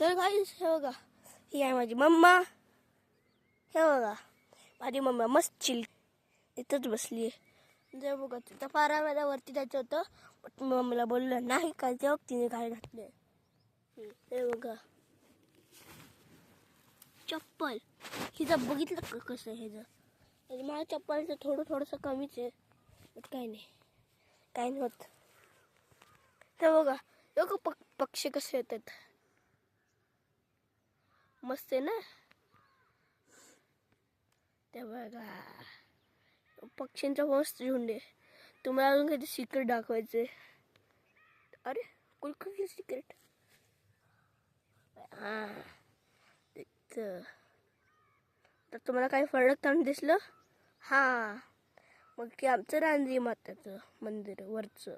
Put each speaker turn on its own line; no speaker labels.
तर काहीच हे बघा ही आहे माझी मम्मा हे बघा माझी मम्मा मस्त चिल इथंच बसली आहे ते बघा तिथं फारा वेळा वरती जायचं होतं पण मम्मीला बोललं नाही काय तेव्हा तिने काय घातले हे बघा चप्पल हिचं बघितलं का कसं आहे जर आणि माझ्या चप्पलचं थोडं थोडंसं कमीच आहे बट काय नाही काय नाही होत ते बघा बघा पक पक्षी कसे येतात मस्त आहे ना? ते बघा. पक्ष्यांचा मस्त झुंड आहे तुम्हाला अजून काहीतरी सिक्रेट दाखवायचे अरे कुलकुल सिक्रेट हां. तर तुम्हाला काही फरक ताण दिसलं? हां. मग की आमचं रांजी माताचं मंदिर वरचं.